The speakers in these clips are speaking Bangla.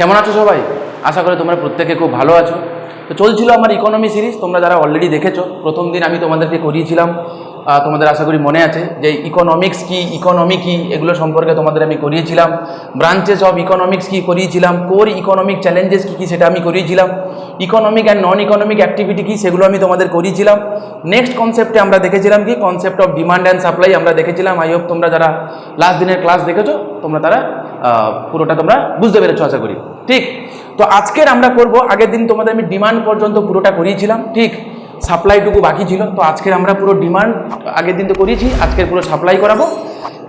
কেমন আছো সবাই? আশা করি তোমরা প্রত্যেকে খুব ভালো আছো। তো চলছিল আমার ইকোনমি সিরিজ তোমরা যারা অলরেডি দেখেছ, প্রথম দিন আমি তোমাদেরকে করিয়েছিলাম। তোমাদের আশা করি মনে আছে যে ইকোনমিক্স কি ইকোনমি কি, এগুলো সম্পর্কে তোমাদের আমি করিয়েছিলাম। ব্রাঞ্চেস অফ ইকোনমিক্স কি করিয়েছিলাম কোর ইকোনমিক চ্যালেঞ্জেস কী কী সেটা আমি করিয়েছিলাম। Economic and non economic activity কী, সেগুলো আমি তোমাদের করিয়েছিলাম। নেক্সট কনসেপ্টে আমরা দেখেছিলাম কি? Concept of demand and supply আমরা দেখেছিলাম। আই হোপ তোমরা যারা লাস্ট দিনের ক্লাস দেখেছ, তোমরা তারা পুরোটা তোমরা বুঝতে পেরেছ আশা করি। ঠিক? তো আজকের আমরা করব, আগের দিন তোমাদের আমি ডিমান্ড পর্যন্ত পুরোটা করিয়েছিলাম, ঠিক? সাপ্লাইটুকু বাকি ছিল, তো আজকের আমরা পুরো ডিমান্ড আগের দিন তো করিয়েছি, আজকের পুরো সাপ্লাই করাবো।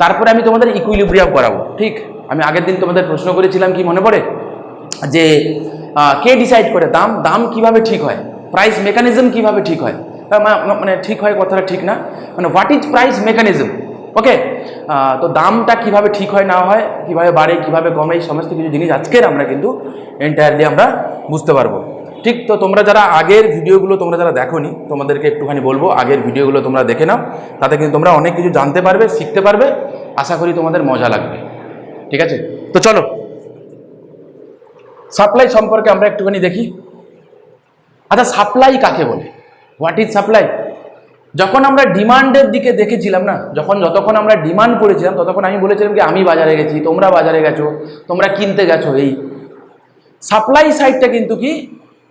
তারপরে আমি তোমাদের ইকুইলিব্রিয়াম করাবো, ঠিক? আমি আগের দিন তোমাদের প্রশ্ন করেছিলাম, কি মনে পড়ে? যে কে ডিসাইড করে দাম? দাম কীভাবে ঠিক হয়? প্রাইস মেকানিজম কীভাবে ঠিক হয়? মানে ঠিক হয় কথাটা ঠিক না। মানে what is price mechanism okay তো দামটা কীভাবে ঠিক হয় না হয়, কীভাবে বাড়ে, কীভাবে কমে, এই সমস্ত কিছু জিনিস আজকের আমরা কিন্তু এন্টায়ারলি আমরা বুঝতে পারব। ঠিক, তো তোমরা যারা আগের ভিডিওগুলো তোমরা যারা দেখোনি, তোমাদেরকে একটুখানি বলব, আগের ভিডিওগুলো তোমরা দেখে নাও, তাতে কিন্তু তোমরা অনেক কিছু জানতে পারবে, শিখতে পারবে, আশা করি তোমাদের মজা লাগবে। ঠিক আছে? তো চলো। সাপ্লাই সম্পর্কে আমরা একটুখানি দেখি। আচ্ছা সাপ্লাই কাকে বলে? হোয়াট ইজ সাপ্লাই যখন আমরা ডিমান্ডের দিকে দেখেছিলাম না, যখন যতক্ষণ আমরা ডিমান্ড করেছিলাম, ততক্ষণ আমি বলেছিলাম কি, আমি বাজারে গেছি, তোমরা বাজারে গেছো, তোমরা কিনতে গেছো, এই সাপ্লাই সাইডটা কিন্তু কি,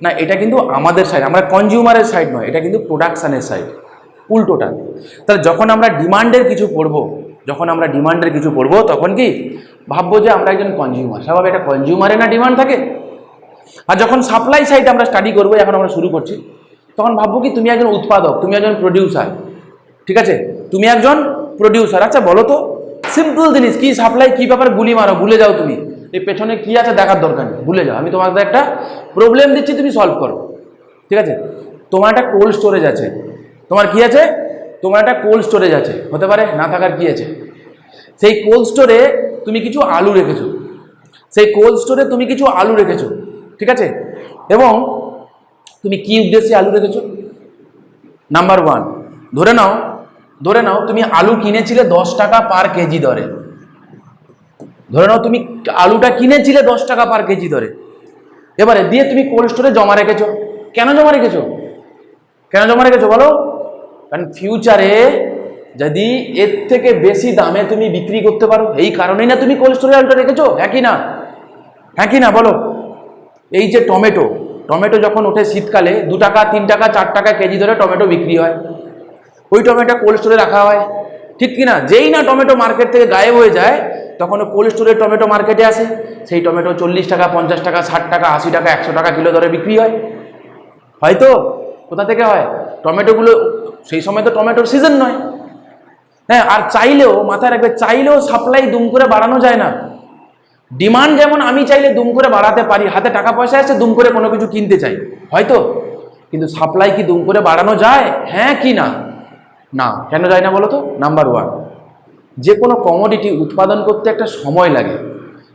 না, এটা কিন্তু আমাদের সাইড আমরা কনজিউমারের সাইড নয়, এটা কিন্তু প্রোডাকশানের সাইড উল্টোটা তাহলে যখন আমরা ডিমান্ডের কিছু পড়ব যখন আমরা ডিমান্ডের কিছু পড়ব তখন কি, ভাববো যে আমরা একজন কনজিউমার স্বাভাবিক একটা কনজিউমারে না ডিমান্ড থাকে? আর যখন সাপ্লাই সাইড আমরা স্টাডি করব, এখন আমরা শুরু করছি তখন ভাববো কি তুমি একজন উৎপাদক, তুমি একজন প্রডিউসার ঠিক আছে? তুমি একজন প্রডিউসার আচ্ছা বলো তো সিম্পল জিনিস, কী সাপ্লাই কী ব্যাপারে, গুলি মারো, ভুলে যাও তুমি। এই পেছনে কী আছে দেখার দরকার নেই, ভুলে যাও। আমি তোমাকে একটা প্রবলেম দিচ্ছি, তুমি সলভ করো। ঠিক আছে? তোমার একটা কোল্ড স্টোরেজ আছে। তোমার কি আছে? তোমার একটা কোল্ড স্টোরেজ আছে। হতে পারে, না থাকার কি আছে? সেই কোল্ড স্টোরে তুমি কিছু আলু রেখেছো। সেই কোল্ড স্টোরে তুমি কিছু আলু রেখেছো। ঠিক আছে? এবং তুমি কি উদ্দেশ্যে আলু রেখেছো? নাম্বার ওয়ান ধরে নাও ধরে নাও তুমি আলু কিনেছিলে দশ টাকা পার কেজি দরে। ধরে নাও তুমি আলুটা কিনেছিলে দশ টাকা পার কেজি দরে। এবারে দিয়ে তুমি কোল্ড স্টোরে জমা রেখেছো। কেন জমা রেখেছো? কেন জমা রেখেছো বলো? কারণ ফিউচারে যদি এর থেকে বেশি দামে তুমি বিক্রি করতে পারো, এই কারণেই না তুমি কোল্ড স্টোরে আলুটা রেখেছো? হ্যাঁ কি না? হ্যাঁ কি না বলো? এই যে টমেটো টমেটো যখন ওঠে শীতকালে, দু টাকা, তিন টাকা, চার টাকা কেজি ধরে টমেটো বিক্রি হয়। ওই টমেটো কোল্ড স্টোরে রাখা হয়। ঠিক কি না যেই না টমেটো মার্কেট থেকে গায়েব হয়ে যায়, তখন কোল্ড স্টোরের টমেটো মার্কেটে আসে। সেই টমেটো চল্লিশ টাকা, পঞ্চাশ টাকা, ষাট টাকা, আশি টাকা, একশো টাকা কিলো ধরে বিক্রি হয়। হয়তো? কোথা থেকে হয়? টমেটোগুলো, সেই সময় তো টমেটোর সিজন নয়। হ্যাঁ আর চাইলেও, মাথায় রাখবে, চাইলেও সাপ্লাই দুম করে বাড়ানো যায় না। ডিমান্ড যেমন আমি চাইলে দুম করে বাড়াতে পারি, হাতে টাকা পয়সা আছে, দুম করে কোনো কিছু কিনতে চাই। হয়তো? কিন্তু সাপ্লাই কি দুম করে বাড়ানো যায়? হ্যাঁ কি না? না। কেন যায় না বলো তো? নাম্বার ওয়ান যে কোনো কমোডিটি উৎপাদন করতে একটা সময় লাগে।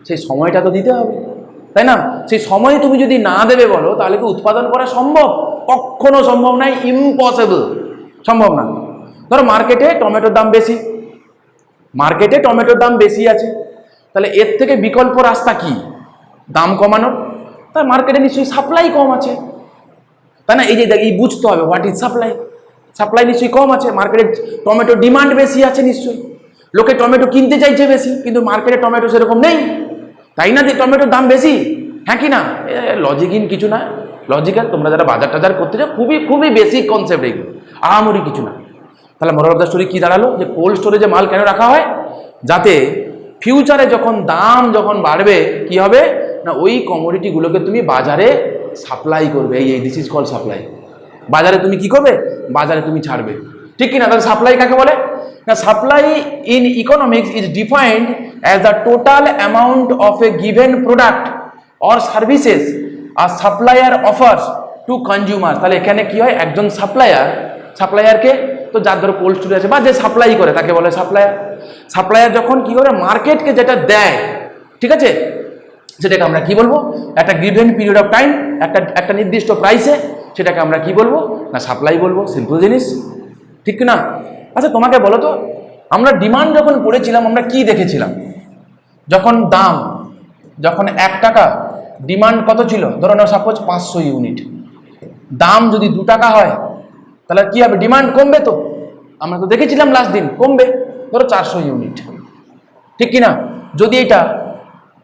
সেই সময়টা তো দিতে হবে। তাই না? সেই সময় তুমি যদি না দেবে বলো, তাহলে কি উৎপাদন করা সম্ভব? কখনো সম্ভব নয়। ইম্পসিবল সম্ভব না। ধরো মার্কেটে টমেটোর দাম বেশি। মার্কেটে টমেটোর দাম বেশি আছে। তাহলে এর থেকে বিকল্প রাস্তা কি? দাম কমানোর? তার মার্কেটে নিশ্চয়ই সাপ্লাই কম আছে। তাই না? এই যে দেখ, এই বুঝতে হবে হোয়াট ইজ সাপ্লাই সাপ্লাই নিশ্চয়ই কম আছে মার্কেটে টমেটো ডিমান্ড বেশি আছে নিশ্চয়ই। লোকে টমেটো কিনতে চাইছে বেশি, কিন্তু মার্কেটে টমেটো সেরকম নেই। তাই না যে টমেটোর দাম বেশি? হ্যাঁ কি না? লজিকইন কিছু না। লজিক্যাল তোমরা যারা বাজার টাজার করতে চাও খুবই খুবই বেসিক কনসেপ্ট এইগুলো আহামরি কিছু না। তাহলে মোরাল স্টোরি কী দাঁড়াল? যে কোল্ড স্টোরেজে মাল কেন রাখা হয়? যাতে ফিউচারে যখন দাম যখন বাড়বে, কি হবে? না, ওই কমোডিটিগুলোকে তুমি বাজারে সাপ্লাই করবে। এই দিস ইজ কল সাপ্লাই বাজারে তুমি কি করবে? বাজারে তুমি ছাড়বে। ঠিক কিনা? তাহলে সাপ্লাই কাকে বলে? না supply in economics is defined as the total amount of a given product or services R supplier offers to consumer তাহলে এখানে কি হয়? একজন সাপ্লায়ার সাপ্লায়ারকে তো যার ধরো কোল্ড স্টোরে আছে, বা যে সাপ্লাই করে, তাকে বলে সাপ্লায়ার সাপ্লায়ার যখন কি করে? মার্কেটকে যেটা দেয়, ঠিক আছে? সেটাকে আমরা কি বলব? একটা গিভেন পিরিয়ড অফ টাইম একটা একটা নির্দিষ্ট প্রাইসে সেটাকে আমরা কি বলব? না সাপ্লাই বলব সিম্পল জিনিস। ঠিক না আচ্ছা তোমাকে বলো তো, আমরা ডিমান্ড যখন পড়েছিলাম আমরা কি দেখেছিলাম? যখন দাম, যখন এক টাকা ডিমান্ড কত ছিল? ধরো না সাপোজ পাঁচশো ইউনিট দাম যদি দু টাকা হয়, তাহলে কি হবে? ডিমান্ড কমবে তো? আমরা তো দেখেছিলাম লাস্ট দিন, কমবে। ধরো চারশো ইউনিট। ঠিক কি না যদি এটা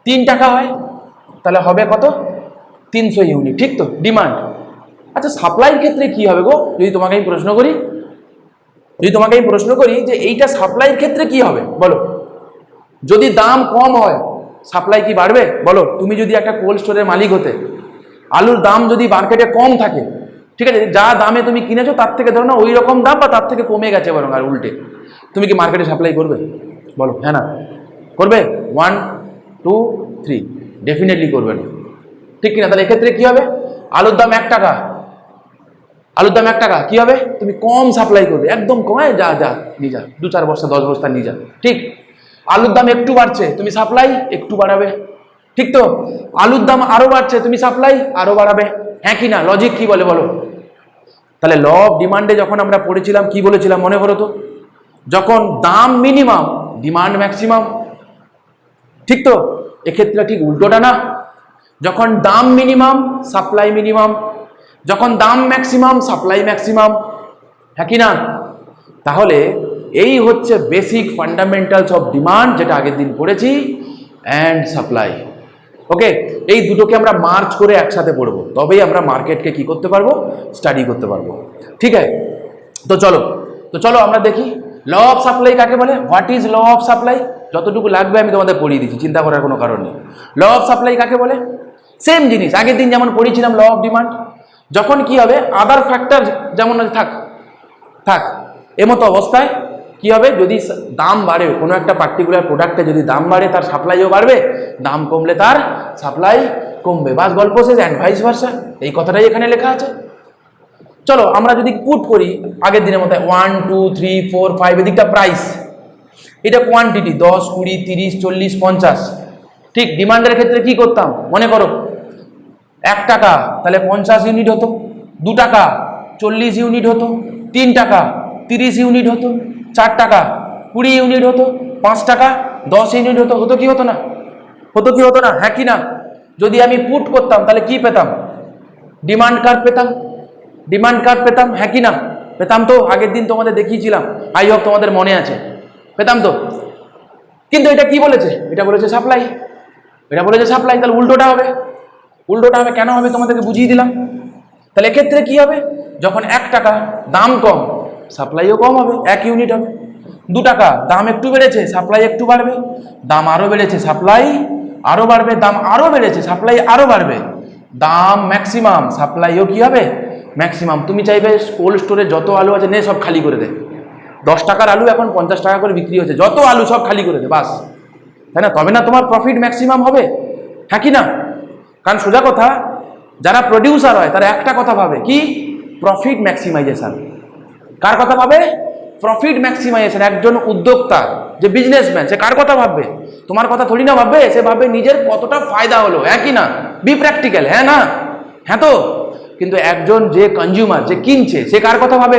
তিন টাকা হয়, তাহলে হবে কত? তিনশো ইউনিট, ঠিক তো? ডিমান্ড আচ্ছা সাপ্লাইয়ের ক্ষেত্রে কি হবে গো? যদি তোমাকে আমি প্রশ্ন করি, যদি তোমাকে আমি প্রশ্ন করি যে এইটা সাপ্লাইয়ের ক্ষেত্রে কি হবে? বলো। যদি দাম কম হয় সাপ্লাই কি বাড়বে? বলো। তুমি যদি একটা কোল্ড স্টোরের মালিক হতে, আলুর দাম যদি মার্কেটে কম থাকে, ঠিক আছে? যা দামে তুমি কিনেছো, তার থেকে ধরো না ওই রকম দাম বা তার থেকে কমে গেছে বরং আর উল্টে। তুমি কি মার্কেটে সাপ্লাই করবে? বলো। হ্যাঁ না। করবে? ওয়ান টু থ্রি ডেফিনেটলি করবে না। ঠিক কিনা? তাহলে এক্ষেত্রে কী হবে? আলুর দাম এক টাকা। আলুর দাম এক টাকা। কি হবে? তুমি কম সাপ্লাই করবে। একদম কমায় যা যা নিয়ে যা। দু চার বস্তা দশ বস্তা নিয়ে যা। ঠিক। আলুর দাম একটু বাড়ছে। তুমি সাপ্লাই একটু বাড়াবে। ঠিক তো? আলুর দাম আরও বাড়ছে। তুমি সাপ্লাই আরও বাড়াবে। হ্যাঁ কি না লজিক কি বলে বলো? তাহলে ল অফ ডিমান্ডে যখন আমরা পড়েছিলাম কি বলেছিলাম? মনে করো তো। যখন দাম মিনিমাম ডিমান্ড ম্যাক্সিমাম ঠিক তো? এক্ষেত্রে ঠিক উল্টোটা না। যখন দাম মিনিমাম সাপ্লাই মিনিমাম যখন দাম ম্যাক্সিমাম সাপ্লাই ম্যাক্সিমাম হ্যাঁ কি না? তাহলে এই হচ্ছে বেসিক ফান্ডামেন্টালস অফ ডিমান্ড যেটা আগের দিন পড়েছি অ্যান্ড সাপ্লাই ওকে এই দুটোকে আমরা মার্চ করে একসাথে পড়ব। তবেই আমরা মার্কেটকে কি করতে পারব? স্টাডি করতে পারব। ঠিক আছে? তো চলো। তো চলো আমরা দেখি। ল অফ সাপ্লাই কাকে বলে? What is law of supply যতটুকু লাগবে আমি তোমাদের পড়িয়ে দিচ্ছি, চিন্তা করার কোনো কারণ নেই। ল অফ সাপ্লাই কাকে বলে? সেম জিনিস, আগের দিন যেমন পড়িয়েছিলাম ল অফ ডিমান্ড যখন কি হবে? আদার ফ্যাক্টর যেমন থাক থাক, এমতো অবস্থায় কি হবে? যদি দাম বাড়ে, কোনো একটা পার্টিকুলার প্রোডাক্টে যদি দাম বাড়ে, তার সাপ্লাইও বাড়বে, দাম কমলে তার সাপ্লাই কমবে। বাস গল্প শেষ অ্যান্ড ভাইস ভার্সা এই কথাটাই এখানে লেখা আছে। চলো, আমরা যদি পুট করি, আগের দিনের মতো one two three four five এদিকটা প্রাইস এটা কোয়ান্টিটি দশ, কুড়ি, তিরিশ, চল্লিশ, পঞ্চাশ। ঠিক, ডিমান্ডের ক্ষেত্রে কি করতাম? মনে করো, এক টাকা, তাহলে পঞ্চাশ ইউনিট হতো। দু টাকা, চল্লিশ ইউনিট হতো। তিন টাকা, তিরিশ ইউনিট হতো। চার টাকা, কুড়ি ইউনিট হতো। পাঁচ টাকা, দশ ইউনিট হতো। হতো কি হতো না? হতো কি হতো না? হ্যাঁ কি না? যদি আমি পুট করতাম, তাহলে কি পেতাম? ডিমান্ড কার্ড পেতাম? ডিমান্ড কার্ড পেতাম হ্যাঁ কি না? পেতাম তো, আগের দিন তোমাদের দেখিয়েছিলাম আই হোপ তোমাদের মনে আছে। পেতাম তো। কিন্তু এটা কি বলেছে? এটা বলেছে সাপ্লাই এটা বলেছে সাপ্লাই তাহলে উল্টোটা হবে। উল্টোটা হবে, কেন হবে তোমাদেরকে বুঝিয়ে দিলাম। তাহলে এক্ষেত্রে কি হবে? যখন এক টাকা দাম কম সাপ্লাইও কম হবে, এক ইউনিট হবে। দু টাকা, দাম একটু বেড়েছে সাপ্লাই একটু বাড়বে। দাম আরও বেড়েছে সাপ্লাই আরও বাড়বে, দাম আরও বেড়েছে সাপ্লাই আরও বাড়বে। দাম ম্যাক্সিমাম সাপ্লাইও কি হবে? ম্যাক্সিমাম তুমি চাইবে কোল্ড স্টোরে যত আলু আছে, নে সব খালি করে দে। দশ টাকার আলু এখন পঞ্চাশ টাকা করে বিক্রি হচ্ছে, যত আলু সব খালি করে দে, বাস। তাই না? তবে না তোমার প্রফিট ম্যাক্সিমাম হবে। হ্যাঁ কি না? কারণ সোজা কথা, যারা প্রডিউসার হয়, তারা একটা কথা ভাবে, কি? প্রফিট ম্যাক্সিমাইজেশন কার কথা ভাবে? প্রফিট ম্যাক্সিমাইজেশন একজন উদ্যোক্তা, যে বিজনেসম্যান সে কার কথা ভাববে? তোমার কথা থোড়ি না ভাববে, সে ভাববে নিজের কতটা ফায়দা হলো হ্যাঁ কি না? বি প্র্যাকটিক্যাল হ্যাঁ না? হ্যাঁ তো? কিন্তু একজন যে কনজিউমার যে কিনছে, সে কার কথা ভাবে?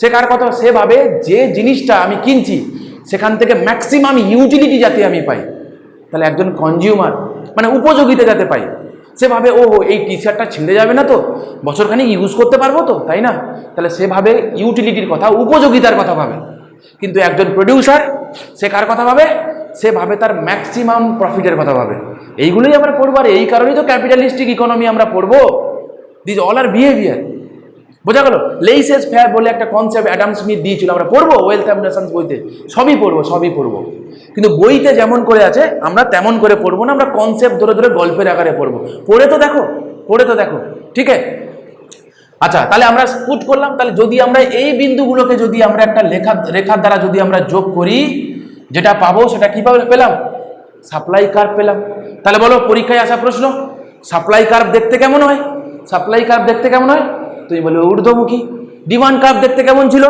সে কার কথা, সে ভাবে যে জিনিসটা আমি কিনছি, সেখান থেকে ম্যাক্সিমাম ইউটিলিটি যাতে আমি পাই। তাহলে একজন কনজিউমার মানে উপযোগিতা যাতে পাই। সে ভাবে ও এই টি শার্টটা ছিঁড়ে যাবে না তো? বছরখানি ইউজ করতে পারব তো? তাই না? তাহলে সেভাবে ইউটিলিটির কথা, উপযোগিতার কথা ভাবে কিন্তু একজন প্রডিউসার সে কার কথা ভাবে? সে ভাবে তার ম্যাক্সিমাম প্রফিটের কথা ভাবে। এইগুলোই আমরা পড়ব। আর এই কারণেই তো ক্যাপিটালিস্টিক ইকোনমি আমরা পড়ব। দিস অল আর বিহেভিয়ার বোঝা গেল? লেইসেস ফেয়ার বলে একটা কনসেপ্ট অ্যাডাম স্মিথ দিয়েছিল। আমরা পড়ব ওয়েলথ অ্যান্ড নেশনস বইতে। সবই পড়ব সবই পড়ব। কিন্তু বইতে যেমন করে আছে, আমরা তেমন করে পড়ব না, আমরা কনসেপ্ট ধরে ধরে গল্পের আকারে পড়ব। পড়ে তো দেখো, পড়ে তো দেখো, ঠিক আছে? আচ্ছা তাহলে আমরা পুট করলাম। তাহলে যদি আমরা এই বিন্দুগুলোকে যদি আমরা একটা লেখা রেখার দ্বারা যদি আমরা যোগ করি, যেটা পাবো সেটা কীভাবে পেলাম? সাপ্লাই কার্ভ পেলাম। তাহলে বলো, পরীক্ষায় আসা প্রশ্ন সাপ্লাই কার্ভ দেখতে কেমন হয়? সাপ্লাই কার্ভ দেখতে কেমন হয়? তুমি বলবে ঊর্ধ্বমুখী। ডিমান্ড কার্ভ দেখতে কেমন ছিল?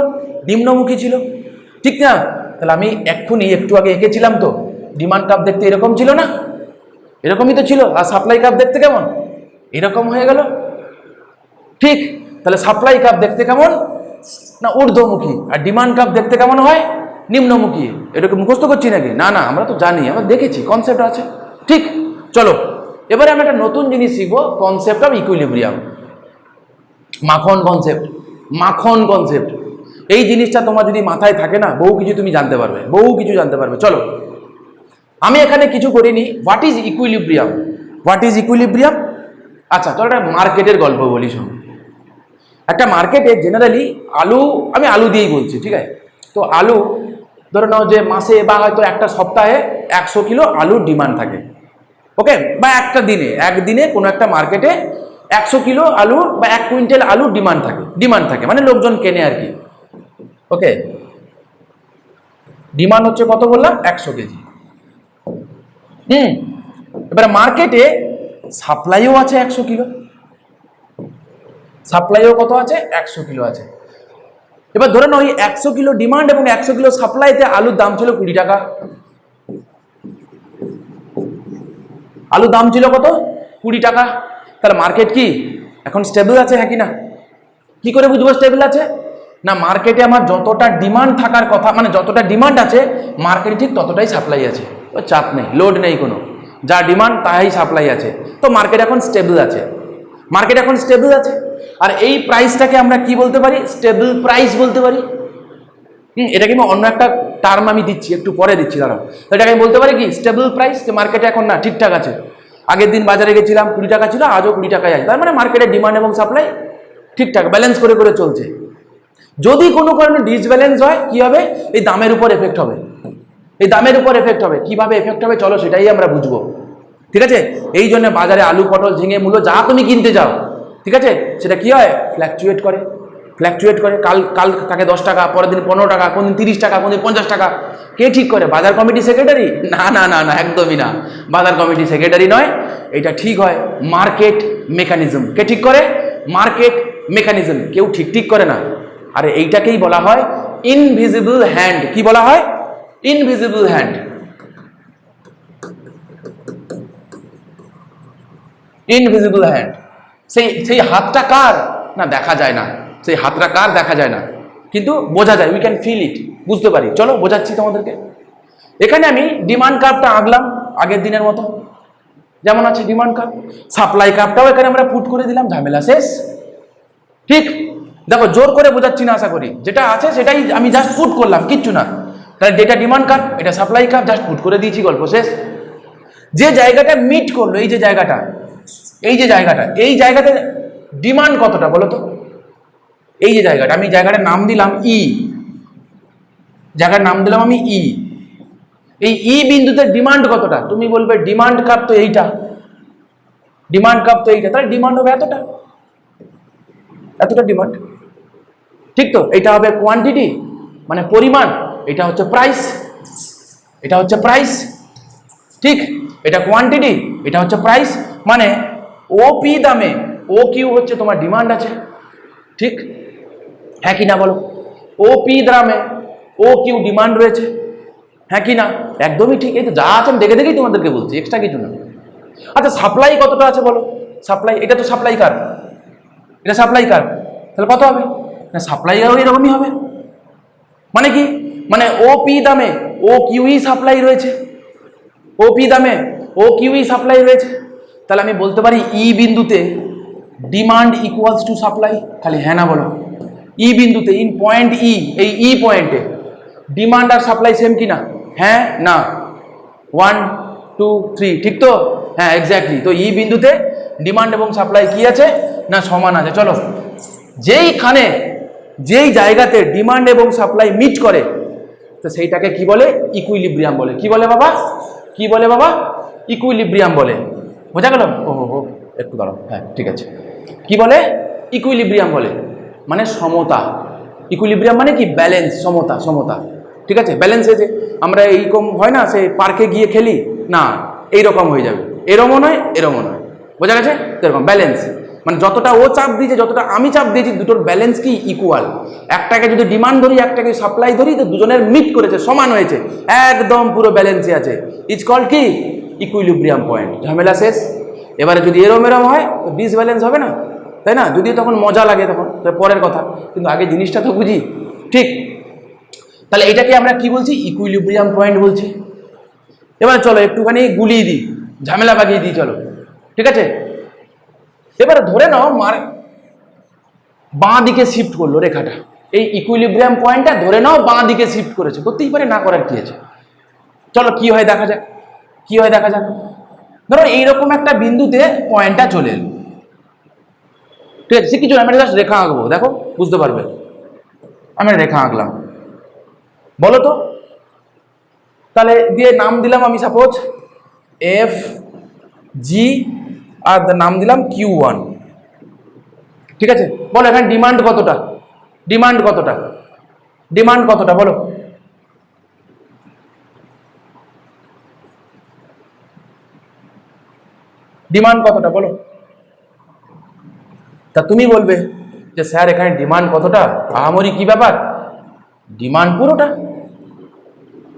নিম্নমুখী ছিল। ঠিক না? তাহলে আমি এক্ষুনি একটু আগে এঁকেছিলাম তো। ডিমান্ড কার্ভ দেখতে এরকম ছিল না? এরকমই তো ছিল। আর সাপ্লাই কার্ভ দেখতে কেমন? এরকম হয়ে গেল। ঠিক? তাহলে সাপ্লাই কাপ দেখতে কেমন? না, ঊর্ধ্বমুখী। আর ডিমান্ড কাপ দেখতে কেমন হয়? নিম্নমুখী। এটাকে মুখস্থ করছি নাকি? না না, আমরা তো জানি, আমরা দেখেছি কনসেপ্ট আছে। ঠিক? চলো, এবারে আমরা একটা নতুন জিনিস শিখব কনসেপ্ট অফ ইকুইলিব্রিয়াম মাখন কনসেপ্ট মাখন কনসেপ্ট এই জিনিসটা তোমার যদি মাথায় থাকে না, বহু কিছু তুমি জানতে পারবে, বহু কিছু জানতে পারবে। চলো, আমি এখানে কিছু করিনি। What is equilibrium what is equilibrium আচ্ছা চলো একটা মার্কেটের গল্প বলি শোন। একটা মার্কেটে জেনারেলি আলু, আমি আলু দিয়েই বলছি, ঠিক আছে? তো আলু, ধরে নাও যে মাসে বা হয়তো একটা সপ্তাহে একশো কিলো আলুর ডিমান্ড থাকে। ওকে বা একটা দিনে, একদিনে কোনো একটা মার্কেটে একশো কিলো আলুর বা এক কুইন্টাল আলুর ডিমান্ড থাকে ডিমান্ড থাকে মানে লোকজন কেনে আর কি। ওকে? ডিমান্ড হচ্ছে কত বললাম? একশো কেজি। হুম? এবারে মার্কেটে সাপ্লাইও আছে একশো কিলো। সাপ্লাইও কত আছে? একশো কিলো আছে। এবার ধরে ওই একশো কিলো ডিমান্ড এবং একশো কিলো সাপ্লাইতে আলুর দাম ছিল কুড়ি টাকা। আলুর দাম ছিল কত? কুড়ি টাকা। তাহলে মার্কেট কি? এখন স্টেবল আছে হ্যাঁ কি না? কি করে বুঝব স্টেবল আছে? না মার্কেটে আমার যতটা ডিমান্ড থাকার কথা মানে যতটা ডিমান্ড আছে মার্কেটে ঠিক ততটাই সাপ্লাই আছে। ও, চাপ নেই লোড নেই কোনো। যা ডিমান্ড তাই সাপ্লাই আছে। তো মার্কেট এখন স্টেবল আছে। মার্কেট এখন স্টেবল আছে। আর এই প্রাইসটাকে আমরা কি বলতে পারি? স্টেবল প্রাইস বলতে পারি। হুম এটা কিন্তু অন্য একটা টার্ম আমি দিচ্ছি, একটু পরে দিচ্ছি, দাঁড়াও। এটাকে আমি বলতে পারি কি? স্টেবল প্রাইস মার্কেটে এখন না ঠিকঠাক আছে। আগের দিন বাজারে গেছিলাম, কুড়ি টাকা ছিল, আজও কুড়ি টাকায় আছে। তার মানে মার্কেটের ডিমান্ড এবং সাপ্লাই ঠিকঠাক ব্যালেন্স করে করে চলছে। যদি কোনো কারণে ডিসব্যালেন্স হয়, কি হবে? এই দামের উপর এফেক্ট হবে। এই দামের উপর এফেক্ট হবে। কীভাবে এফেক্ট হবে, চলো সেটাই আমরা বুঝব। ঠিক আছে? এই জন্য বাজারে আলু, পটল, ঝিঙে, মূলো, যা তুমি কিনতে যাও ঠিক আছে? সেটা কি হয়? ফ্ল্যাকচুয়েট করে। ফ্ল্যাকচুয়েট করে, কাল কাল থাকে দশ টাকা, পরের দিন পনেরো টাকা, কোনদিন তিরিশ টাকা, কোনদিন পঞ্চাশ টাকা। কে ঠিক করে? বাজার কমিটি সেক্রেটারি না না না না, একদমই না। বাজার কমিটি সেক্রেটারি নয়। এটা ঠিক হয় মার্কেট মেকানিজম কে ঠিক করে? মার্কেট মেকানিজম কেউ ঠিক ঠিক করে না। আর এইটাকেই বলা হয় ইনভিজিবল হ্যান্ড কি বলা হয়? ইনভিজিবল হ্যান্ড ইনভিজিবল হ্যান্ড সেই সেই হাতটা কার? না, দেখা যায় না। সেই হাতটা কার দেখা যায় না। কিন্তু বোঝা যায় উই ক্যান ফিল ইট বুঝতে পারি। চলো, বোঝাচ্ছি তোমাদেরকে। এখানে আমি ডিমান্ড কার্ভটা আঁকলাম আগের দিনের মতো। যেমন আছে ডিমান্ড কার্ভ সাপ্লাই কার্ভটাও এখানে আমরা পুট করে দিলাম, ঝামেলা শেষ। ঠিক? দেখো, জোর করে বোঝাচ্ছি না, আশা করি। যেটা আছে সেটাই আমি জাস্ট পুট করলাম, কিচ্ছু না। তাহলে যেটা ডিমান্ড কার্ভ এটা সাপ্লাই কার্ভ জাস্ট পুট করে দিয়েছি, গল্প শেষ। যে জায়গাটা মিট করল, এই যে জায়গাটা, এই যে জায়গাটা, এই জায়গাতে ডিমান্ড কতটা বলো তো? এই যে জায়গাটা, আমি জায়গাটার নাম দিলাম ই। জায়গার নাম দিলাম আমি ই। এই ই বিন্দুতে ডিমান্ড কতটা? তুমি বলবে ডিমান্ড কাপ তো এইটা। ডিমান্ড কাপ তো এইটা। তাহলে ডিমান্ড হবে এতটা? এতটা ডিমান্ড ঠিক তো? এটা হবে কোয়ান্টিটি মানে পরিমাণ। এটা হচ্ছে প্রাইস এটা হচ্ছে প্রাইস ঠিক? এটা কোয়ান্টিটি এটা হচ্ছে প্রাইস মানে ও পি দামে ও কিউ হচ্ছে তোমার ডিমান্ড আছে। ঠিক? হ্যাঁ কি না বলো ও পি দ্রামে ও কিউ ডিমান্ড রয়েছে হ্যাঁ কি না একদমই ঠিক এই তো যা আছে আমি দেখে দেখেই তোমাদেরকে বলছি এক্সট্রা কিছু না আচ্ছা সাপ্লাই কতটা আছে বলো সাপ্লাই এটা তো সাপ্লাই কার এটা সাপ্লাই কার তাহলে কত হবে না সাপ্লাইও এরকমই হবে মানে কি মানে ও পি দামে ও কিউই সাপ্লাই রয়েছে ও পি দামে ও কিউই সাপ্লাই রয়েছে তাহলে আমি বলতে পারি ই বিন্দুতে ডিমান্ড ইকুয়ালস টু সাপ্লাই খালি হ্যাঁ না বলো ই বিন্দুতে ইন পয়েন্ট ই এই ই পয়েন্টে ডিমান্ড আর সাপ্লাই সেম কি না হ্যাঁ না। ওয়ান টু থ্রি ঠিক তো? হ্যাঁ এক্স্যাক্টলি তো ই বিন্দুতে ডিমান্ড এবং সাপ্লাই কি আছে? না, সমান আছে। চলো। যেইখানে, যেই জায়গাতে ডিমান্ড এবং সাপ্লাই মিট করে, তো সেইটাকে কি বলে? ইকুইলিব্রিয়াম বলে। কি বলে বাবা? কি বলে বাবা? ইকুইলিব্রিয়াম বলে। বোঝা গেল? ও হো হো একটু দাঁড়াও। হ্যাঁ ঠিক আছে। কি বলে? ইকুইলিব্রিয়াম বলে। মানে সমতা। ইকুইলিব্রিয়াম মানে কি? ব্যালেন্স সমতা সমতা। ঠিক আছে? ব্যালেন্স হয়েছে। আমরা এইরকম হয় না, সে পার্কে গিয়ে খেলি? না, এইরকম হয়ে যাবে। এরমও নয় এরমও নয়। বোঝা গেছে? এরকম ব্যালেন্স মানে যতটা ও চাপ দিয়েছে, যতটা আমি চাপ দিয়েছি, দুটোর ব্যালেন্স কি ইকুয়াল একটাকে যদি ডিমান্ড ধরি, একটাকে সাপ্লাই ধরি, তো দুজনের মিট করেছে, সমান হয়েছে। একদম পুরো ব্যালেন্সে আছে। ইজ কল কি? ইকুইলিব্রিয়াম পয়েন্ট ঝামেলা শেষ। এবারে যদি এরম এরম হয়, তো ডিসব্যালেন্স হবে না? তাই না? যদি তখন মজা লাগে তখন পরের কথা। কিন্তু আগে জিনিসটা তো বুঝি। ঠিক? তাহলে এটাকে আমরা কি বলছি? ইকুইলিব্রিয়াম পয়েন্ট বলছি। এবার চলো একটুখানি গুলিয়ে দিই। ঝামেলা বাগিয়ে দিই, চলো। ঠিক আছে? এবারে ধরে নাও মার, বাঁ দিকে শিফট করল রেখাটা। এই ইকুইলিব্রিয়াম পয়েন্টটা ধরে নাও বাঁ দিকে শিফট করেছে। করতেই পারে না করার কি আছে? চলো, কি হয় দেখা যাক? কি হয় দেখা যাক? ধরো এইরকম একটা বিন্দুতে পয়েন্টটা চলে এলো। ঠিক আছে, সে কিছু আমি জাস্ট রেখা আঁকবো, দেখো, বুঝতে পারবে। আমি একটা রেখা আঁকলাম। বলো তো। তাহলে দিয়ে নাম দিলাম আমি সাপোজ এফ জি আর নাম দিলাম কিউ ওয়ান ঠিক আছে? বলো, এখানে ডিমান্ড কতটা? ডিমান্ড কতটা? ডিমান্ড কতটা, বলো। ডিমান্ড কতটা, বলো। তা তুমি বলবে যে, স্যার, এখানে ডিমান্ড কতটা? আহামরি কি ব্যাপার? ডিমান্ড পুরোটা।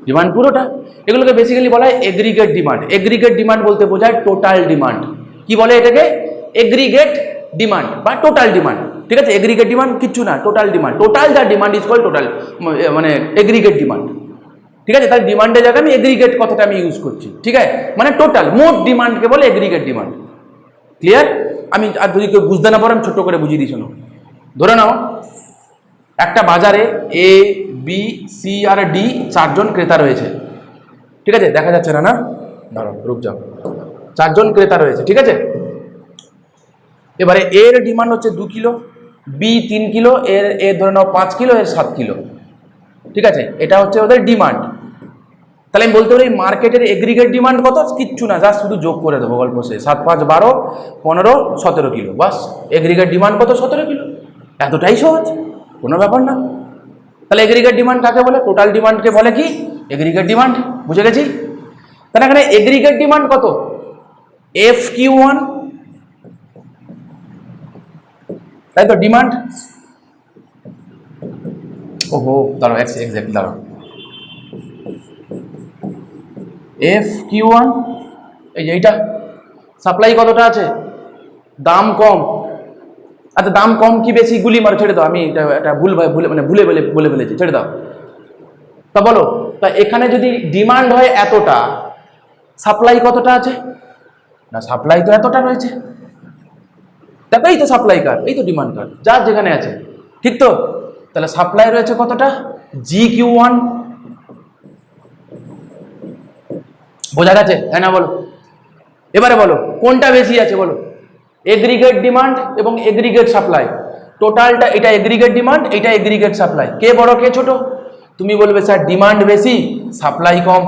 ডিমান্ড পুরোটা। এগুলোকে বেসিক্যালি বলা হয় এগ্রিগেট ডিমান্ড এগ্রিগেট ডিমান্ড বলতে বোঝায় টোটাল ডিমান্ড কি বলে এটাকে? এগ্রিগেট ডিমান্ড বা টোটাল ডিমান্ড ঠিক আছে? এগ্রিগেট ডিমান্ড কিচ্ছু না টোটাল ডিমান্ড টোটাল যা ডিমান্ড ইজ কল টোটাল মানে এগ্রিগেট ডিমান্ড ঠিক আছে? তাহলে ডিমান্ডের জায়গায় আমি এগ্রিগেট কথাটা আমি ইউজ করছি। ঠিক আছে? মানে টোটাল মোট ডিমান্ডকে বলে এগ্রিগেট ডিমান্ড ক্লিয়ার আমি আর যদি কেউ বুঝতে না পারে, আমি ছোট্ট করে বুঝিয়ে শোনো। ধরে নাও, একটা বাজারে এ বি সি আর ডি চারজন ক্রেতা রয়েছে। ঠিক আছে? দেখা যাচ্ছে না না? দাঁড়াও, রুক যাও। চারজন ক্রেতা রয়েছে, ঠিক আছে? এবারে এর ডিমান্ড হচ্ছে দু কিলো বি তিন কিলো, এর এ ধরে নাও পাঁচ কিলো, এর সাত কিলো। ঠিক আছে? এটা হচ্ছে ওদের ডিমান্ড। তাহলে আমি বলতে পারি মার্কেটের এগ্রিগেট ডিমান্ড কত? কিচ্ছু না যা শুধু যোগ করে দেবো গল্প সে সাত, পাঁচ, বারো, পনেরো, সতেরো কিলো, বাস। এগ্রিগেট ডিমান্ড কত? সতেরো কিলো। এতটাই সহজ? কোনো ব্যাপার না। তাহলে এগ্রিগেট ডিমান্ড কাকে বলে? টোটাল ডিমান্ডকে বলে কি? এগ্রিগেট ডিমান্ড বুঝে গেছি? তাহলে এখানে এগ্রিগেট ডিমান্ড কত? এফ কিউ ওয়ান তাই তো ডিমান্ড ওহো, দাঁড়াও এক্সাক্ট দাঁড়াও। এফ কিউ ওয়ান, এই যে এইটা সাপ্লাই কতটা আছে? দাম কম। আচ্ছা দাম কম কি বেশি? গুলি মারো, ছেড়ে দাও। আমি এটা এটা ভুল ভুলে মানে ভুলে বলে বলে ফেলেছি, ছেড়ে দাও। তা বলো, তা এখানে যদি ডিমান্ড হয় এতটা সাপ্লাই কতটা আছে? না সাপ্লাই তো এতটা রয়েছে। এই তো সাপ্লাই কার এই তো ডিমান্ড কার যার যেখানে আছে। ঠিক তো? তাহলে সাপ্লাই রয়েছে কতটা? জি কিউ ওয়ান বোঝা গেছে? হ্যাঁ না বলো? এবারে বলো, কোনটা বেশি আছে বলো? এগ্রিগেট ডিমান্ড এবং এগ্রিগেট সাপ্লাই টোটালটা এটা এগ্রিগেট ডিমান্ড এটা এগ্রিগেট সাপ্লাই কে বড়, কে ছোট? তুমি বলবে, স্যার ডিমান্ড বেশি সাপ্লাই কম।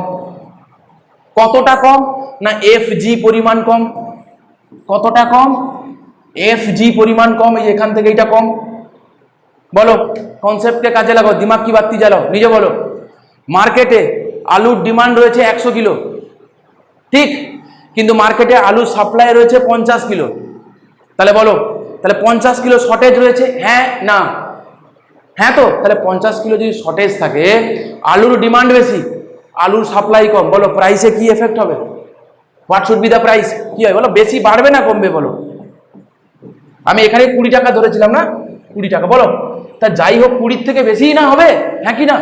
কতটা কম না এফ জি পরিমাণ কম? কতটা কম? এফ জি পরিমাণ কম, এই এখান থেকে এটা কম। বলো কনসেপ্টকে কাজে লাগাও, দিমাগ কি বাত্তি জ্বালাও, নিজে বলো। মার্কেটে আলুর ডিমান্ড রয়েছে একশো কিলো। ঠিক? কিন্তু মার্কেটে আলুর সাপ্লাই রয়েছে পঞ্চাশ কিলো। তাহলে বলো, তাহলে পঞ্চাশ কিলো শর্টেজ রয়েছে? হ্যাঁ না। হ্যাঁ তো? তাহলে পঞ্চাশ কিলো যদি শর্টেজ থাকে, আলুর ডিমান্ড বেশি, আলুর সাপ্লাই কম, বলো প্রাইসে কি এফেক্ট হবে? What should be the price কি হয়? বলো, বেশি বাড়বে না কমবে, বলো। আমি এখানে কুড়ি টাকা ধরেছিলাম না? কুড়ি টাকা, বলো। তা যাই হোক, কুড়ির থেকে বেশিই না হবে? হ্যাঁ কি না?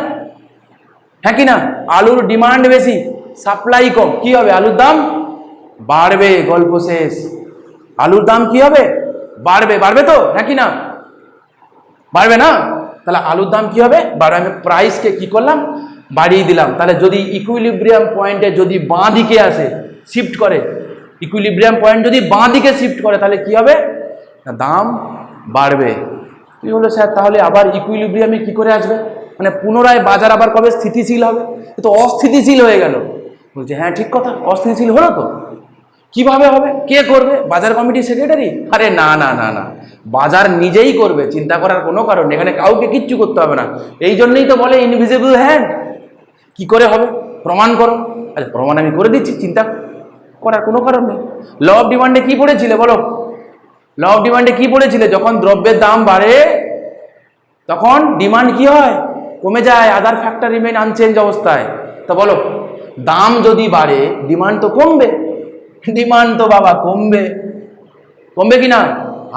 হ্যাঁ কি না? আলুর ডিমান্ড বেশি সাপ্লাই কম, কি হবে? আলুর দাম বাড়বে, গল্প শেষ। আলুর দাম কি হবে? বাড়বে বাড়বে তো, নাকি না? বাড়বে না? তাহলে আলুর দাম কি হবে? বাড়বে। আমি প্রাইসকে কি করলাম? বাড়িয়ে দিলাম। তাহলে যদি ইকুইলিব্রিয়াম পয়েন্টে যদি বাঁ দিকে আসে শিফট করে ইকুইলিব্রিয়াম পয়েন্ট যদি বাঁ দিকে শিফট করে, তাহলে কি হবে? দাম বাড়বে। কি হলো স্যার? তাহলে আবার ইকুইলিব্রিয়ামে কি করে আসবে? মানে পুনরায় বাজার আবার কবে? স্থিতিশীল হবে। তো অস্থিতিশীল হয়ে গেল। বলছে হ্যাঁ ঠিক কথা, অস্থিতিশীল হলো তো। কীভাবে হবে? কে করবে? বাজার কমিটির সেক্রেটারি আরে না না না না। বাজার নিজেই করবে, চিন্তা করার কোনো কারণ এখানে কাউকে কিচ্ছু করতে হবে না। এই জন্যই তো বলে ইনভিজিবল হ্যান্ড কি করে হবে? প্রমাণ করো। আচ্ছা প্রমাণ আমি করে দিচ্ছি, চিন্তা করার কোনো কারণ নেই। ল অফ ডিমান্ডে কি পড়েছিলে বলো? ল অফ ডিমান্ডে কি পড়েছিলে? যখন দ্রব্যের দাম বাড়ে, তখন ডিমান্ড কি হয়? কমে যায় আদার ফ্যাক্টর রিমেন আনচেঞ্জ অবস্থায়। তো বলো দাম যদি বাড়ে ডিমান্ড তো কমবে। ডিমান্ড তো বাবা কমবে। কমবে কি না?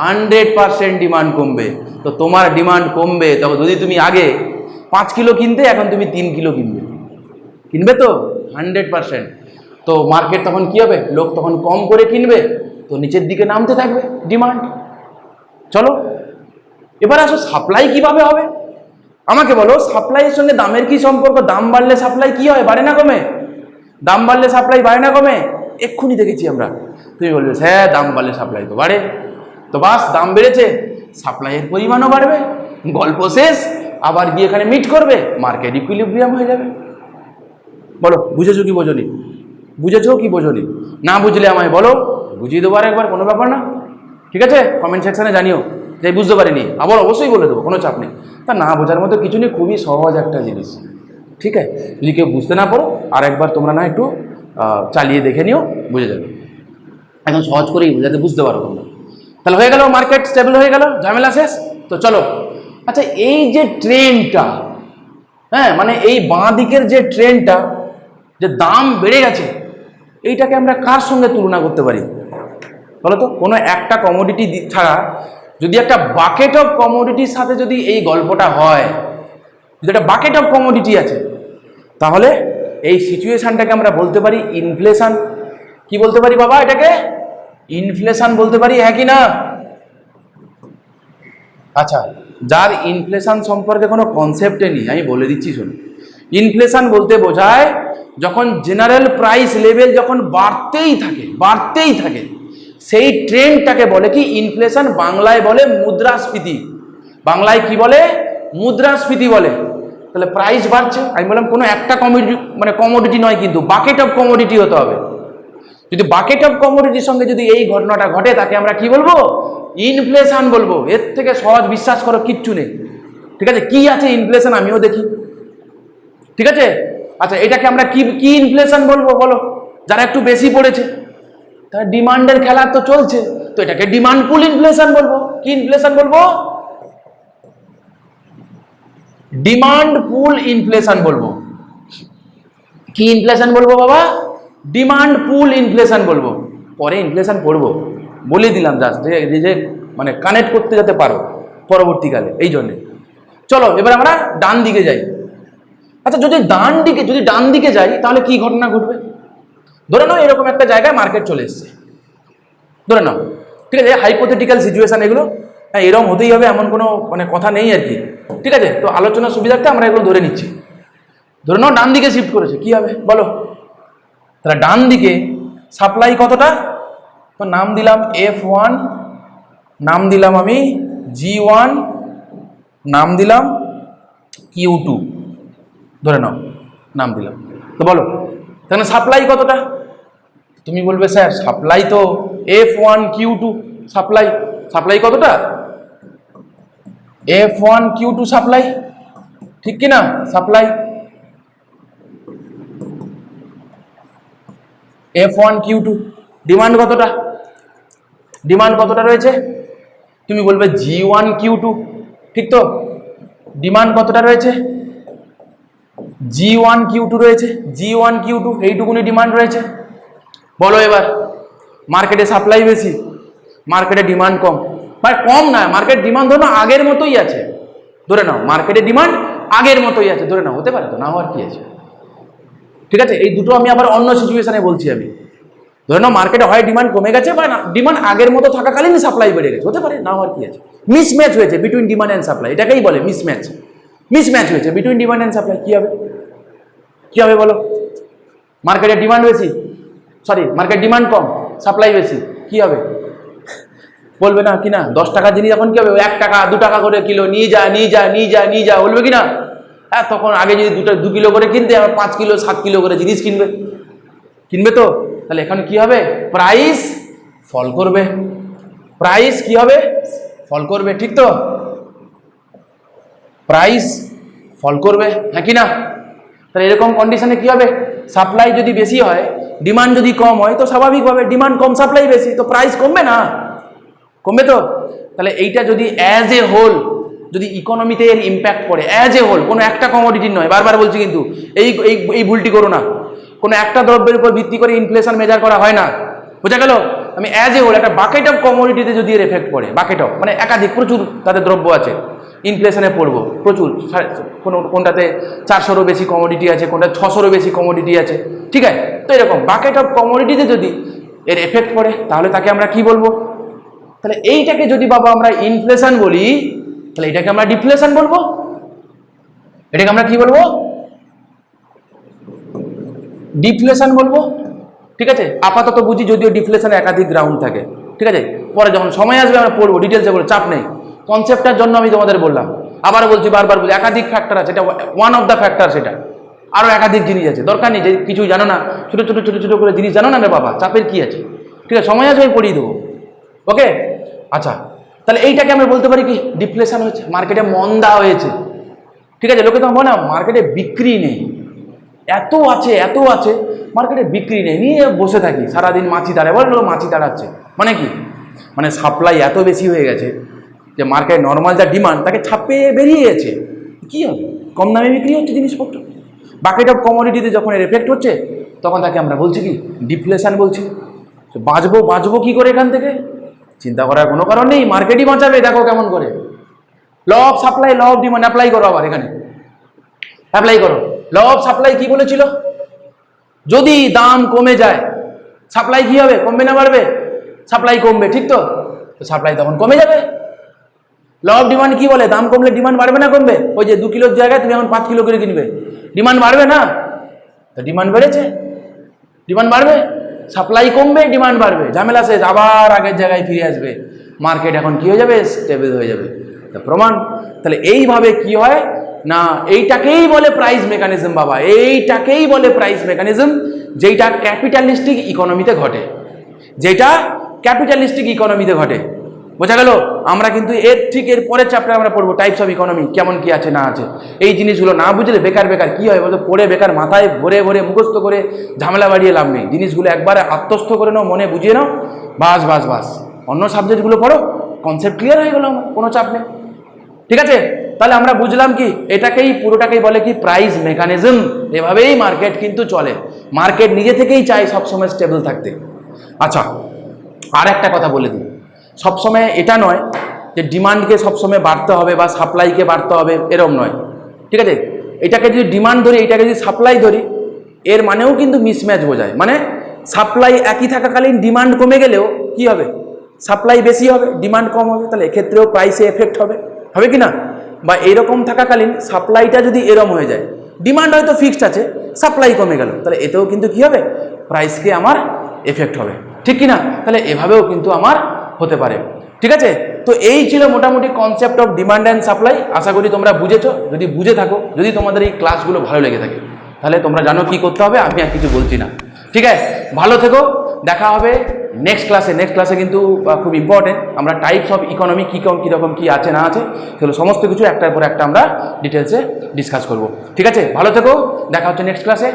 হান্ড্রেড পারসেন্ট ডিমান্ড কমবে। তো তোমার ডিমান্ড কমবে। তবে যদি তুমি আগে পাঁচ কিলো কিনতে, এখন তুমি তিন কিলো কিনবে। কিনবে তো? হান্ড্রেড পারসেন্ট তো মার্কেট তখন কি হবে? লোক তখন কম করে কিনবে। তো নিচের দিকে নামতে থাকবে ডিমান্ড চলো, এবার আসো সাপ্লাই কীভাবে হবে? আমাকে বলো সাপ্লাইয়ের সঙ্গে দামের কি সম্পর্ক? দাম বাড়লে সাপ্লাই কি হয়? বাড়ে না কমে? দাম বাড়লে সাপ্লাই বাড়ে না কমে? এক্ষুনি দেখেছি আমরা। তুমি বলবে হ্যাঁ দাম বাড়লে সাপ্লাই তো বাড়ে। তো বাস, দাম বেড়েছে সাপ্লাইয়ের পরিমাণও বাড়বে, গল্প শেষ, আবার গিয়ে এখানে মিট করবে মার্কেট ইকুইলিব্রিয়াম হয়ে যাবে। বলো, বুঝেছ কি বোঝনি? বুঝেছ কি বোঝনি? না বুঝলে আমায় বলো, বুঝিয়ে দেবো আর একবার কোনো ব্যাপার না। ঠিক আছে? কমেন্ট সেকশানে জানিও, যে বুঝতে পারিনি। আবার অবশ্যই বলে দেবো, কোনো চাপ নেই। তা না বোঝার মতো কিছু নেই, খুবই সহজ একটা জিনিস। ঠিক আছে? যদি কেউ বুঝতে না পারো, আর একবার তোমরা না একটু চালিয়ে দেখে নিও, বুঝে যাবে। একদম সহজ করেই যাতে বুঝতে পারো তোমরা। তাহলে হয়ে গেল মার্কেট স্টেবল হয়ে গেল, ঝামেলা শেষ? তো চলো। আচ্ছা এই যে ট্রেনটা হ্যাঁ মানে এই বাঁ দিকের যে ট্রেনটা যে দাম বেড়ে গেছে, এইটাকে আমরা কার সঙ্গে তুলনা করতে পারি? বলো তো, কোনো একটা কমোডিটি ছাড়া যদি একটা বাকেট অফ কমোডিটির সাথে যদি এই গল্পটা হয় যদি একটা বাকেট অফ কমোডিটি আছে। তাহলে এই সিচুয়েশানটাকে আমরা বলতে পারি ইনফ্লেশান কি বলতে পারি বাবা এটাকে? ইনফ্লেশান বলতে পারি হ্যাঁ কি না? আচ্ছা যার ইনফ্লেশান সম্পর্কে কোনো কনসেপ্টে নেই, আমি বলে দিচ্ছি শুনুন। ইনফ্লেশান বলতে বোঝায় যখন জেনারেল প্রাইস লেভেল যখন বাড়তেই থাকে বাড়তেই থাকে, সেই ট্রেন্ডটাকে বলে কি ইনফ্লেশন বাংলায় বলে মুদ্রাস্ফীতি। বাংলায় কি বলে? মুদ্রাস্ফীতি বলে। তাহলে প্রাইস বাড়ছে, আমি বললাম কোনো একটা কমোডিটি মানে কমোডিটি নয় কিন্তু বাকেট অফ কমোডিটি হতে হবে। যদি বাকেট অফ কমোডিটির সঙ্গে যদি এই ঘটনাটা ঘটে, তাকে আমরা কি বলব? ইনফ্লেশন বলব। এর থেকে সহজ বিশ্বাস করো, কিচ্ছু নেই। ঠিক আছে? কি আছে ইনফ্লেশন আমিও দেখি। ঠিক আছে? আচ্ছা এটাকে আমরা কি কি ইনফ্লেশন বলব বলো? যারা একটু বেশি পড়েছে। তার ডিমান্ডের খেলা তো চলছে। তো এটাকে ডিমান্ড পুল ইনফ্লেশন বলব। কি ইনফ্লেশন বলব? ডিমান্ড পুল ইনফ্লেশন বলব। কি ইনফ্লেশন বলব বাবা? ডিমান্ড পুল ইনফ্লেশন বলব। পরে ইনফ্লেশন পড়ব। বলে দিলাম জাস্ট যে যে মানে কানেক্ট করতে যেতে পারো পরবর্তীকালে, এই জন্যে। চলো, এবার আমরা ডান দিকে যাই। আচ্ছা যদি ডান দিকে, যদি ডান দিকে যাই, তাহলে কি ঘটনা ঘটবে? ধরে নাও, এরকম একটা জায়গায় মার্কেট চলে এসছে। ধরে নাও। ঠিক আছে হাইপোথেটিক্যাল সিচুয়েশন এগুলো। হ্যাঁ এরকম হতেই হবে, এমন কোনো মানে কথা নেই আর কি। ঠিক আছে? তো আলোচনার সুবিধার্থে আমরা এগুলো ধরে নিচ্ছি। ধরে নাও, ডান দিকে শিফট করেছে, কি হবে? বলো। তাহলে ডান দিকে সাপ্লাই কতটা? তো নাম দিলাম এফ ওয়ান নাম দিলাম আমি জি ওয়ান নাম দিলাম কিউ টু ধরে নাও, নাম দিলাম। তো বলো, তাহলে সাপ্লাই কতটা? তুমি বলবে, স্যার সাপ্লাই তো F one Q two supply supply কতটা? F one Q two supply, ঠিক কি না? Supply. F one Q two demand কতটা? ডিমান্ড কতটা রয়েছে? তুমি বলবে জি ওয়ান কিউ টু ঠিক তো? ডিমান্ড কতটা রয়েছে? জি ওয়ান কিউ টু রয়েছে। জি ওয়ান কিউ টু এইটুকুনি ডিমান্ড রয়েছে। বলো এবার মার্কেটে সাপ্লাই বেশি। মার্কেটে ডিমান্ড কম। মানে কম না মার্কেট ডিমান্ড ধরো আগের মতোই আছে। ধরে নাও মার্কেটে ডিমান্ড আগের মতোই আছে। ধরে নাও, হতে পারে তো না হওয়ার কি আছে। ঠিক আছে? এই দুটো আমি আবার অন্য সিচুয়েশানে বলছি আমি। ধরে নাও মার্কেটে হয় ডিমান্ড কমে গেছে বা ডিমান্ড আগের মতো থাকাকালীন সাপ্লাই বেড়ে গেছে। হতে পারে না হওয়ার কি আছে। মিসম্যাচ হয়েছে বিটুইন ডিমান্ড অ্যান্ড সাপ্লাই এটাকেই বলে মিসম্যাচ মিসম্যাচ হয়েছে বিটুইন ডিমান্ড অ্যান্ড সাপ্লাই কী হবে? কী হবে বলো? মার্কেটে ডিমান্ড বেশি? সরি মার্কেট ডিমান্ড কম সাপ্লাই বেশি। কী হবে? বলবে না কি না দশ টাকা জিনিস এখন কি হবে? এক টাকা, দু টাকা করে কিলো, নিয়ে যা নিয়ে যা নিয়ে যা নিয়ে যা, বলবে কি না হ্যাঁ তখন আগে যদি দুটো, দু কিলো করে কিনতে, আবার পাঁচ কিলো, সাত কিলো করে জিনিস কিনবে। কিনবে তো? তাহলে এখন কি হবে? প্রাইস ফল করবে। প্রাইস কি হবে? ফল করবে, ঠিক তো? প্রাইস ফল করবে হ্যাঁ কি না? তাহলে এরকম কন্ডিশনে কি হবে? সাপ্লাই যদি বেশি হয় ডিমান্ড যদি কম হয়, তো স্বাভাবিকভাবে ডিমান্ড কম সাপ্লাই বেশি, তো প্রাইস কমবে না। কমবে তো? তাহলে এইটা যদি অ্যাজ এ হোল যদি ইকোনমিতে এর ইম্প্যাক্ট পড়ে অ্যাজ এ হোল কোনো একটা কমোডিটির নয়, বারবার বলছি কিন্তু, এই এই ভুলটি করো না। কোনো একটা দ্রব্যের উপর ভিত্তি করে ইনফ্লেশন মেজার করা হয় না। বোঝা গেল? আমি অ্যাজ এ হোল একটা বাকেট অফ কমোডিটিতে যদি এর এফেক্ট পড়ে বাকেট অফ মানে একাধিক, প্রচুর তাদের দ্রব্য আছে ইনফ্লেশনে পড়ব, প্রচুর কোনো, কোনটাতে চারশোরও বেশি কমোডিটি আছে, কোনটা ছশোরও বেশি কমোডিটি আছে, ঠিক আছে? তো এরকম বাকেট অফ কমোডিটিতে যদি এর এফেক্ট পড়ে, তাহলে তাকে আমরা কি বলব? তাহলে এইটাকে যদি বাবা আমরা ইনফ্লেশন বলি, তাহলে এটাকে আমরা ডিফ্লেশন বলব? এটাকে আমরা কি বলব? ডিফ্লেশন বলব। ঠিক আছে? আপাতত বুঝি যদিও ডিফ্লেশনে একাধিক গ্রাউন্ড থাকে। ঠিক আছে? পরে যখন সময় আসবে আমরা পড়ব ডিটেলসে বলব, চাপ নেই। কনসেপ্টটার জন্য আমি তোমাদের বললাম। আবার বলছি, বারবার বলছি, একাধিক ফ্যাক্টর আছে, এটা ওয়ান অফ দ্য ফ্যাক্টর সেটা। আরও একাধিক জিনিস আছে, দরকার নেই যে কিছু জানো না, ছোটো ছোটো ছোটো ছোটো করে জিনিস জানো না বাবা, চাপের কি আছে? ঠিক আছে, সময় আসবে আমি পড়িয়ে দেবো। ওকে আচ্ছা তাহলে এইটাকে আমরা বলতে পারি কি? ডিফ্লেশন হয়েছে। মার্কেটে মন্দা হয়েছে। ঠিক আছে, লোকে তো বলে না মার্কেটে বিক্রি নেই। এত আছে এত আছে মার্কেটে বিক্রি নেই। নিয়ে বসে থাকি। সারাদিন মাছি দাঁড়ায়। বলে মাছি দাঁড়াচ্ছে। মানে কি? মানে সাপ্লাই এত বেশি হয়ে গেছে যে মার্কেট নর্মাল যা ডিমান্ড তাকে ছাপে বেরিয়ে গেছে কী হবে? কম দামে বিক্রি হচ্ছে জিনিসপত্র। বাকেট অফ কমোডিটিতে যখন এর এফেক্ট হচ্ছে, তখন তাকে আমরা বলছি কি? ডিফ্লেশন বলছি। বাঁচবো বাঁচবো কী করে এখান থেকে? চিন্তা করার কোনো কারণ নেই মার্কেটই বাঁচাবে, দেখো কেমন করে। Law of supply law of demand apply করো আবার এখানে। অ্যাপ্লাই করো। ল অফ সাপ্লাই কি বলেছিল? যদি দাম কমে যায় সাপ্লাই কি হবে? কমবে না বাড়বে? সাপ্লাই কমবে, ঠিক তো? সাপ্লাই তখন কমে যাবে। ল অফ ডিমান্ড কি বলে? দাম কমলে ডিমান্ড বাড়বে না কমবে? ওই যে দু কিলোর জায়গায় তুমি এখন পাঁচ কিলো করে কিনবে। ডিমান্ড বাড়বে না? তো ডিমান্ড বেড়েছে। ডিমান্ড বাড়বে? সাপ্লাই কমবে ডিমান্ড বাড়বে। ঝামেলা শেষ, আবার আগের জায়গায় ফিরে আসবে। মার্কেট এখন কি হয়ে যাবে? স্টেবল হয়ে যাবে। তা প্রমাণ। তাহলে এইভাবে কি হয়? না, এইটাকেই বলে প্রাইস মেকানিজম বাবা। এইটাকেই বলে প্রাইস মেকানিজম যেটা ক্যাপিটালিস্টিক ইকোনমিতে ঘটে। যেটা ক্যাপিটালিস্টিক ইকোনমিতে ঘটে। বোঝা গেল? আমরা কিন্তু এর ঠিক এর পরের চ্যাপ্টারে আমরা পড়ব টাইপস অফ ইকোনমি কেমন কি আছে, না আছে। এই জিনিসগুলো না বুঝলে বেকার বেকার কি হয় বলতো? পড়ে বেকার মাথায় ভরে ভরে মুখস্থ করে ঝামেলা বাড়িয়ে লাভ নেই। জিনিসগুলো একবারে আত্মস্থ করে নাও, মনে বুঝিয়ে নাও। বাস বাস বাস। অন্য সাবজেক্টগুলো পড়ো কনসেপ্ট ক্লিয়ার হয়ে গেল আমার, কোনো চাপ নেই। ঠিক আছে? তাহলে আমরা বুঝলাম কি, এটাকেই, পুরোটাকেই বলে কি প্রাইস মেকানিজম এভাবেই মার্কেট কিন্তু চলে। মার্কেট নিজে থেকেই চায় সবসময় স্টেবল থাকতে। আচ্ছা আর একটা কথা বলে দিই। সবসময় এটা নয় যে ডিমান্ডকে সবসময় বাড়তে হবে বা সাপ্লাইকে বাড়তে হবে, এরম নয়। ঠিক আছে? এটাকে যদি ডিমান্ড ধরি, এটাকে যদি সাপ্লাই ধরি, এর মানেও কিন্তু মিসম্যাচ বোঝায়। মানে সাপ্লাই একই থাকাকালীন ডিমান্ড কমে গেলেও কি হবে? সাপ্লাই বেশি হবে ডিমান্ড কম হবে, তাহলে এক্ষেত্রেও প্রাইসে এফেক্ট হবে। হবে কি না? বা এরকম থাকাকালীন সাপ্লাইটা যদি এরম হয়ে যায় ডিমান্ড হয়তো ফিক্সড আছে সাপ্লাই কমে গেল, তাহলে এতেও কিন্তু কি হবে? প্রাইসকে আমার এফেক্ট হবে। ঠিক কি না? তাহলে এভাবেও কিন্তু আমার হতে পারে। ঠিক আছে? তো এই ছিল মোটামুটি concept of demand and supply আশা করি তোমরা বুঝেছ। যদি বুঝে থাকো, যদি তোমাদের এই ক্লাসগুলো ভালো লেগে থাকে, তাহলে তোমরা জানো কি করতে হবে, আমি আর কিছু বলছি না। ঠিক আছে? ভালো থেকো। দেখা হবে নেক্সট ক্লাসে নেক্সট ক্লাসে কিন্তু খুব ইম্পর্টেন্ট আমরা টাইপস অফ ইকোনমি কী কম, কীরকম, কী আছে, না আছে, সেগুলো সমস্ত কিছু একটার পর একটা আমরা ডিটেলসে ডিসকাস করব। ঠিক আছে? ভালো থেকো। দেখা হচ্ছে নেক্সট ক্লাসে